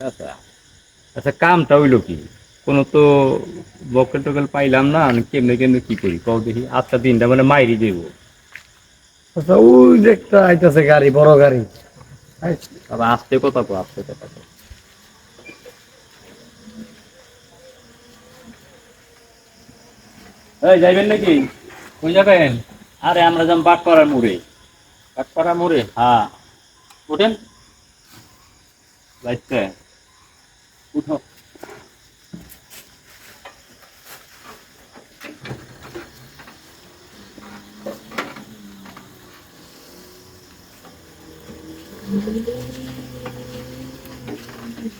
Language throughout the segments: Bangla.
আচ্ছা। আচ্ছা কামটা হইল কি? কোনো তো বকেল টকেল পাইলাম না আমি কেমনে কেমনে কি করি? কও দেখি আচ্ছা দিনটা মানে মাইরি দেবো। আচ্ছা ওই দেখতে আইতাছে গাড়ি বড় গাড়ি। আবার আসতে কথা কো? আসতে কথা কো? এই যাইবেন নাকি? কোন যাবেন? আরে আমরা যাম বাট করার মুড়ে। কাঠপাড়া মোড়ে? হ্যাঁ। ওঠেন। যাইতে। উঠো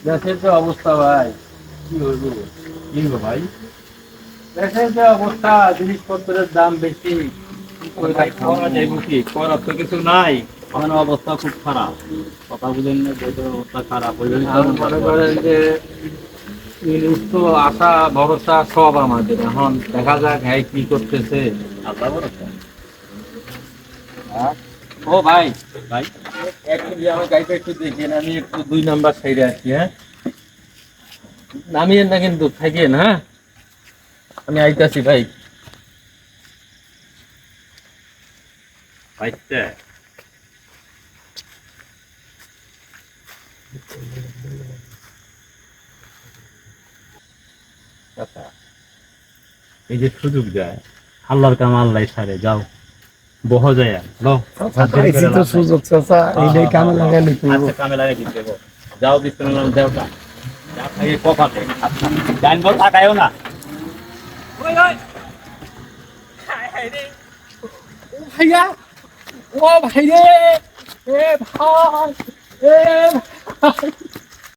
দেশের যে অবস্থা ভাই কি হইব কি হলো ভাই দেশের যে অবস্থা জিনিসপত্রের দাম বেশি কি করে ভাই করা যাইব কি করার তো কিছু নাই আমার অবস্থা খুব খারাপ। কথা বুঝেন না দেশের অবস্থা খারাপ ওই জন্য মনে করেন যে ইলিশ তো আশা ভরসা সব আমাদের। এখন দেখা যাক হ্যাঁ কি করতেছে। আল্লাহ ভরসা। ও ভাই। ভাই? একটু আমার গাড়িটা একটু দেখেন আমি একটু দুই নাম্বার সাইডে আছি হ্যাঁ? নামিয়েন না কিন্তু থাকেন হ্যাঁ? আমি আইতাছি ভাই। আচ্ছা। এই যে সুযোগ দেয় আল্লাহর কাম আল্লাহ সারে যাও। বহ যায় যাও সুযোগ চাচা এইটাই কামে লাগাইলে তুই আচ্ছা কামে দিতে যাও আচ্ছা বল না। ভাইয়া ও ভাই রে এ ভাই।